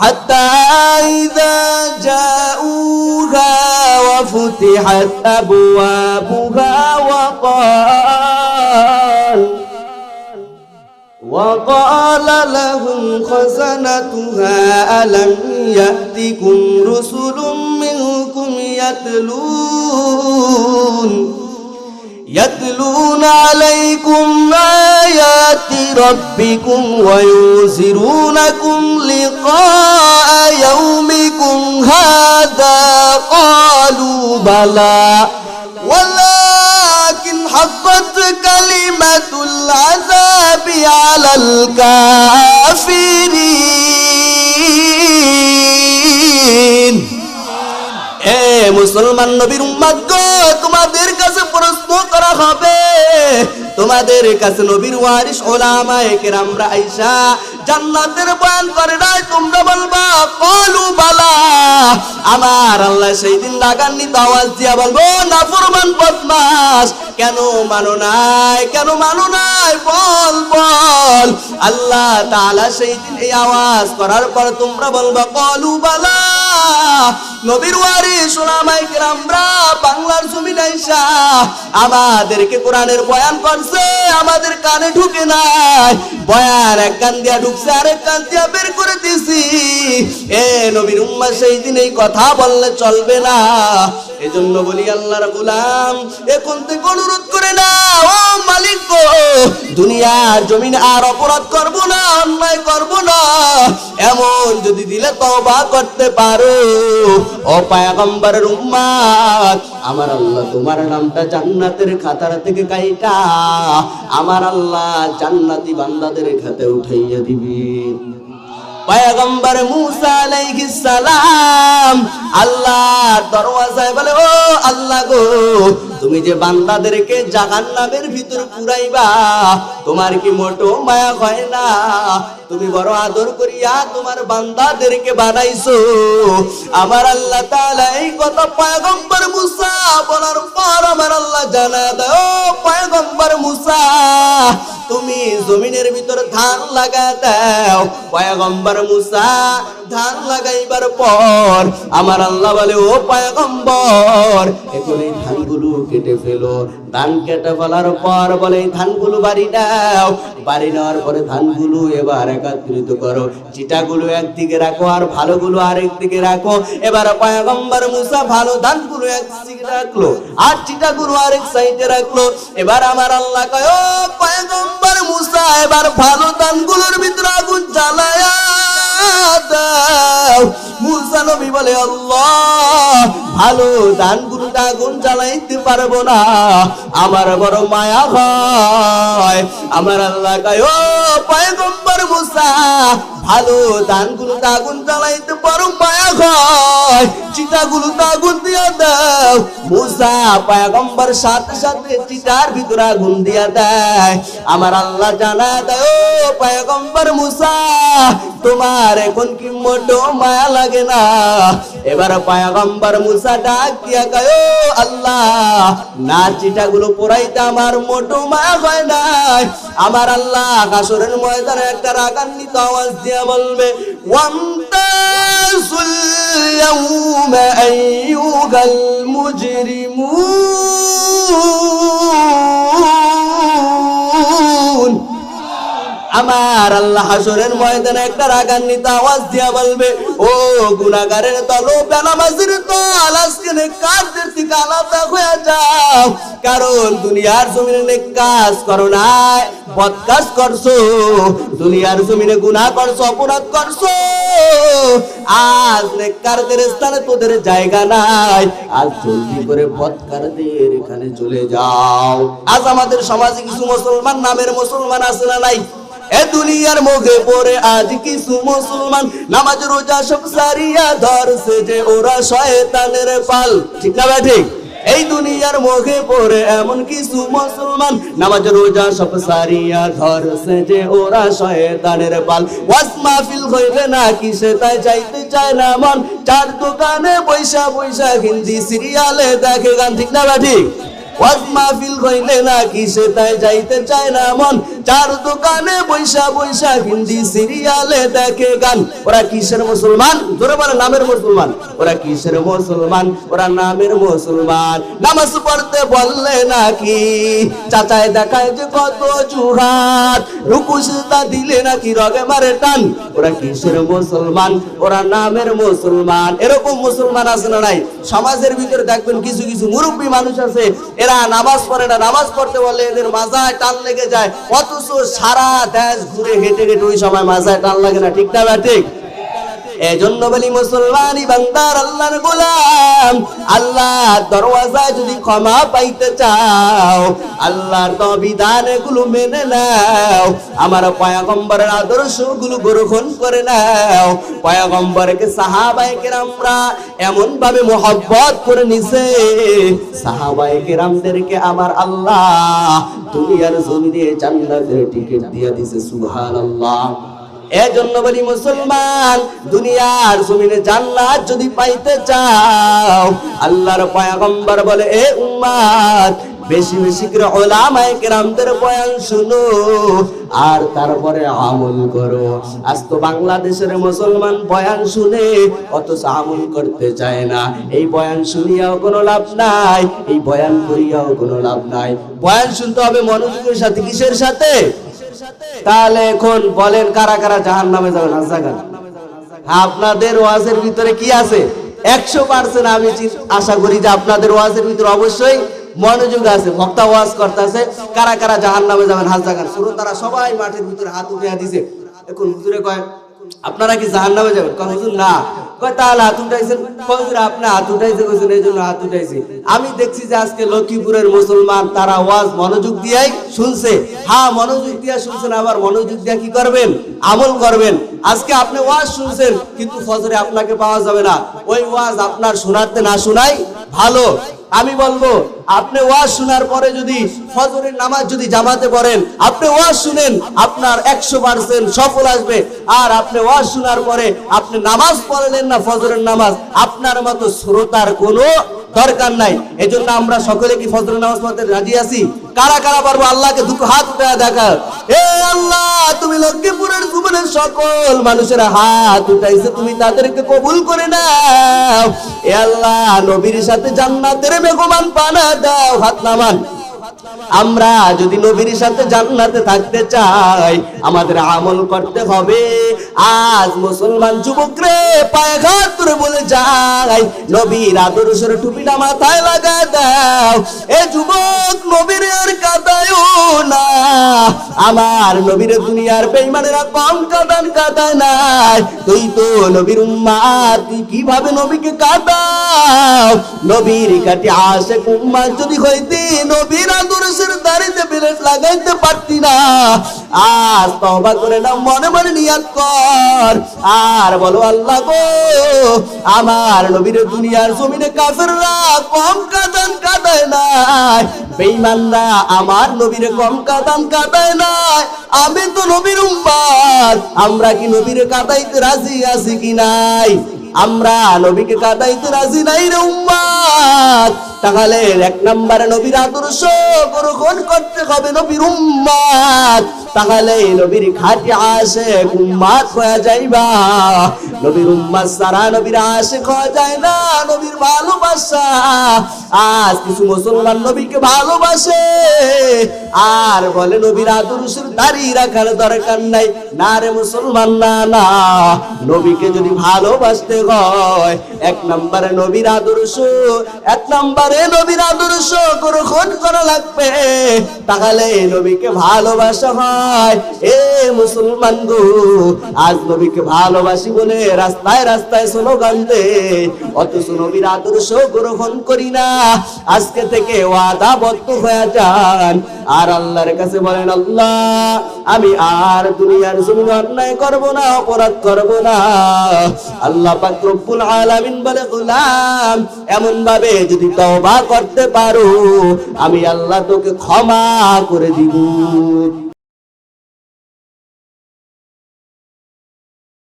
حتى إذا جاءوها وفتحت أبوابها وقال وقال لهم خزنتها ألم يأتكم رسل منكم يتلون يتلون عليكم آيات ربكم وينذرونكم لقاء يومكم. هذا قالوا بلى. ولكن حقت كلمة العذاب على الكافرين. মুসলমান নবীর উম্মাদ তোমাদের কাছে প্রশ্ন করা হবে। তোমাদের কাছে নবীর ওয়ারিস ওলামায়ে কেরামরা আইসা জান্নাতের বয়ান করে নাই, তোমরা বলবা, কলু বালা। আমার আল্লাহ সেই দিন লাগাননি আওয়াজ দিয়া বলব না ফরমান বদমাস কেন মানো নাই, কেন মানো নাই, বল বল। আল্লাহ তাআলা সেই দিন এই আওয়াজ করার পর তোমরা বলবা, কলু বালা। নবীর ওয়ারিস ওলামায়ে কেরামরা বাংলার জমি আইসা আমাদেরকে কোরআনের বয়ান করছে, আমাদের কানে ঢুকে নাই। বয়ান এক কান দিয়া ঢুকছে, আরেক কান দিয়া বের করে দিছি। এ নবীর উম্মা সেই দিন এই কথা বললে চলবে না। এজন্য বলি আল্লাহর গোলাম এখন থেকে অনুরোধ করে না ও মালিক গো, দুনিয়ার জমিন আর অপরাধ করব না, অন্যায় করব না। এমন যদি দিলে তওবা করতে পারো। ও পায়গম্বরের উম্মাত আমার আল্লাহ তোমার নামটা জান্নাতের খাতার থেকে কাইটা, আমার আল্লাহ জান্নাতি বান্দাদের খাতে উঠাইয়া দিবি। পয়গম্বর মুসা আলাইহিস সালাম আল্লাহ দরওয়াজায় বলে ও আল্লাহ গো তুমি যে বান্দাদেরকে জাহান্নামের ভিতর পুরাইবা, তোমার কি মোটো মায়া হয় না? তুমি বড় আদর করিয়া তোমার বান্দাদেরকে বানাইছো। আমার আল্লাহ তাআলা এই কথা পয়গম্বর মুসা বলার পর আমার আল্লাহ জানা দেয় ও পয়গম্বর মুসা, তুমি জমিনের ভিতর ধান লাগা দাও। পয়গম্বর মুসা, ধান লাগাইবার পর আমার আল্লাহ বলে, ও পয়গম্বর এখন এই ধানগুলো কেটে ফেলো। ধান কেটে ফেলার পর বলে, ধানগুলো বাড়ি নাও। বাড়ি নেওয়ার পরে ধানগুলো এবার একত্রিত করো। চিটাগুলো একদিকে রাখো আর ভালোগুলো আরেক দিকে রাখো। এবার পয়গম্বর মুসা ভালো ধানগুলো এক দিকে রাখল আর চিটাগুলো আরেক সাইডে রাখল। এবার আমার আল্লাহ কয়, ও পয়গম্বর মুসা, এবার ভালো ধানগুলোর ভিতরে আগুন জ্বালায়া দাও। মুসা নবী বলে, আল্লাহ, ভালো ধানগুলো আগুন জ্বালাইতে পারব না। আমার বড় মায়া হয়। আমার আল্লাহ কয়, ও পয়গম্বর মুসা, ভালো ধানগুলো আগুন জ্বালাইতে পারো, মায়া হয়। চিতাগুলো আগুন দিয়া দাও। মুসা পয়গম্বর সাথে সাথে চিতার ভিতরে আগুন দিয়া দেয়। আমার আল্লাহ জানা দেয়, ও পয়গম্বর মুসা, তোমার এখন কি মোটো মায়া লাগে না? এবার পয়গম্বর মুসা ডাক দিয়া ও আল্লাহ, না চিটাগুলো পড়াইতে আমার মোটো মা হয় নাই। আমার আল্লাহ কাসরের ময়দানে একটা রাগান্বিত আওয়াজ দিয়ে বলবে ওয়ান্তাসুল ইয়াউমা আইয়ুহাল মুজরিমুন। আমার আল্লাহ হাসরের ময়দানে একটা রাগান্বিত আওয়াজ দিয়া বলবে, ও গুনাগারের দল ও বেনামাজির দল, আজকে কাজদের থেকে আলাদা হয়ে যাও। কারণ দুনিয়ার জমিনে নেক কাজ করো নাই বদ কাজ করছ। দুনিয়ার জমিনে গুনাহ করছ, অপরাধ করছ। আজ নেককারদের স্থানে তোদের জায়গা নাই। আজ জলদি করে বদকারদের এখানে চলে যাও। আজ আমাদের সমাজে কিছু মুসলমান, নামের মুসলমান আছে না নাই? এ দুনিয়ার মুখে পড়ে আজ কিছু মুসলমান। নামাজ, রোজা সব সারিয়া ধরছে যে ওরা শয়তানের পাল। ঠিক না ঠিক? এই দুনিয়ার মুখে পড়ে এমন কিছু মুসলমান। নামাজ, রোজা সব সারিয়া ধরছে যে ওরা শয়তানের পাল। ওয়াজ মাহফিল হইলে না কিসে তাই যাইতে চায় না মন। চার দোকানে পয়সা পয়সা, হিন্দি সিরিয়ালে দেখে গান। ঠিক না ঠিক? ওয়াজ মাহফিল কইলে না কিসে তাই যাইতে চায় না মন। চার দোকানে বৈশা বৈশা হিন্দি সিরিয়ালে দেখে গান। ওরা কিসের মুসলমান? ধরে বলে নামের মুসলমান। ওরা কিসের মুসলমান? ওরা নামের মুসলমান। নামাজ পড়তে বললে নাকি? চাচায় দেখায় যে কত জুহাত রুকু সিজদা দিলে নাকি রগে মারে টান। ওরা কিসের মুসলমান? ওরা নামের মুসলমান। এরকম মুসলমান আছে না নাই? সমাজের ভিতরে দেখবেন কিছু কিছু মুরব্বী মানুষ আছে। এরা নামাজ পড়ে না। নামাজ পড়তে বলে এদের মাজায় টান লেগে যায়। অথচ সারা দেশ ঘুরে হেঁটে হেঁটে ওই সময় মাজায় টান লাগে না, ঠিক না ঠিক। এজন্য বলি মুসলমানি বান্দার আল্লাহর গোলাম। আল্লাহ দরওয়াজা যদি ক্ষমা পাইতে চাও, আল্লাহর তো বিধানগুলো মেনে নাও। আমার পয়াগম্বরের আদর্শগুলো গ্রহণ করে নাও। পয়াগম্বরকে সাহাবায়ে কেরামরা এমন ভাবে মোহব্বত করে নিছে, সাহাবায়ে কেরামদেরকে আমার আল্লাহ দুনিয়ার জমিনে জান্নাতের টিকিট দিয়ে দিছে, সুবহানাল্লাহ। এজন্য বলি মুসলমান, দুনিয়ার জমিনে জান্নাত যদি পাইতে চাও, আল্লাহর পয়গম্বর বলে, এ উম্মাত বেশি বেশি করে ওলামায়ে কেরামদের বয়ান শুনো, আর তারপরে আমল করো। আজ তো বাংলাদেশের মুসলমান বয়ান শুনে, অথচ আমল করতে চায় না। এই বয়ান শুনিয়াও কোনো লাভ নাই, এই বয়ান করিয়াও কোনো লাভ নাই। বয়ান শুনতে হবে মনোযোগের সাথে, কিসের সাথে? তাহলে এখন বলেন কারা কারা জাহান নামে যাবেন আপনাদের ওয়াজের ভিতরে কি আছে? একশো পার্সেন্ট আমি আশা করি যে আপনাদের ওয়াজের ভিতরে অবশ্যই মনোযোগ আছে ভক্তা ওয়াজ করতেছে। কারা কারা জাহান নামে যাবেন? হাত জাগান শুরু তারা সবাই মাঠের ভিতরে হাত উঠে দিছে। এখন হুজুরে কয়, আপনারা কি জাহান নামে যাবেন হুজুর না। আমি দেখছি যে আজকে লক্ষ্মীপুরের মুসলমান, তারা ওয়াজ, মনোযোগ দিয়াই শুনছে। হ্যাঁ মনোযোগ দিয়া শুনছেন, আবার মনোযোগ দিয়া কি করবেন? আমল করবেন। আজকে আপনি ওয়াজ শুনছেন, কিন্তু ফজরে আপনাকে পাওয়া যাবে না। ওই ওয়াজ আপনার শোনাতে না শোনাই ভালো। আমি বলব, আপনি ওয়াজ শোনার পরে যদি ফজরের নামাজ যদি জামাতে পড়েন, আপনি ওয়াজ শুনেন, আপনার একশো পার্সেন্ট সফল আসবে। আর আপনি ওয়াজ শোনার পরে আপনি নামাজ পড়লেন না ফজরের নামাজ, আপনার মতো শ্রোতার কোনো দরকার নাই। এজন্য আমরা সকলে কি ফজর নামাজ পড়তে রাজি আছি? কারা কারা পারব? আল্লাহকে দুটো হাত উঠে দেখা এ আল্লাহ, তুমি লক্ষ্মীপুরের জীবনের সকল মানুষের হাত উঠাইছে, তুমি তাদেরকে কবুল করে নাও। এ আল্লাহ, নবীর সাথে জান্নাতের বেগমান পানা দাও, হাত নামান। আমরা যদি নবীর সাথে জান্নাতে থাকতে চাই, আমাদের আমল করতে হবে। আজ মুসলমান যুবক রে পায়ে করে বলে যাই নবীর আদর্শের টুপিটা মাথায় লাগা দাও। এ যুবক নবীর আর কাদায়ও না। আমার নবীর দুনিয়ার বেঈমানেরা কম কাদান কাদায় নাই। তুই তো নবীর উম্মাত তুই কীভাবে নবীকে কাদাও নবীর কাটি আসে উম্মাত যদি হইতি, নবীর আদর্শের দাড়িতে বিলেট লাগাইতে পারতি না। আজ তওবা করে না মনে মনে নিয়াত কর। আর বলো, আল্লাহ গো, আমার নবীর দুনিয়ার জমিনে কাফেররা কম কাদান কাদায় নাই। বেঈমানরা আমার নবীর কম কাদান কাদায় নাই, আমি তো নবীর উম্মাত আমরা কি নবীর কাদাইতে রাজি আছি কি নাই? আমরা নবীকে কাদাইতে রাজি নাই রে উম্মাত তাহলে এক নম্বরে নবীর আদর্শ গ্রহণ করতে হবে নবীর উম্মাত তাহলে নবীর খাটি আসে উম্মাত হয়ে যাইবা। নবীর উম্মাত সারা নবীর আসে হয়ে যায় না, নবীর ভালোবাসা। আজ কিছু মুসলমান নবীকে ভালোবাসে। আর বলে নবীর আদর্শের দাঁড়িয়ে রাখার দরকার নাই। না রে মুসলমান, না না। নবীকে যদি ভালোবাসতে হয়, এক নম্বরে নবীর আদর্শ, এক নম্বরে নবীর আদর্শ গ্রহণ করা লাগবে। তাহলে নবীকে ভালোবাসা হয়। এ মুসলমান গো, আজ নবীকে ভালোবাসি বলে রাস্তায় রাস্তায় স্লোগান দে অথচ নবীর আদর্শ গ্রহণ করি না। আজকে থেকে ওয়াদাবদ্ধ হয়ে যান। আর আল্লাহর কাছে বলেন, আল্লাহ, আমি আর দুনিয়ার জমিনে অন্যায় করব না, অপরাধ করব না। আল্লাহ পাক রব্বুল আলামিন বলে, গোলাম এমন ভাবে যদি তওবা করতে পারো, আমি আল্লাহ তোকে ক্ষমা করে দিব।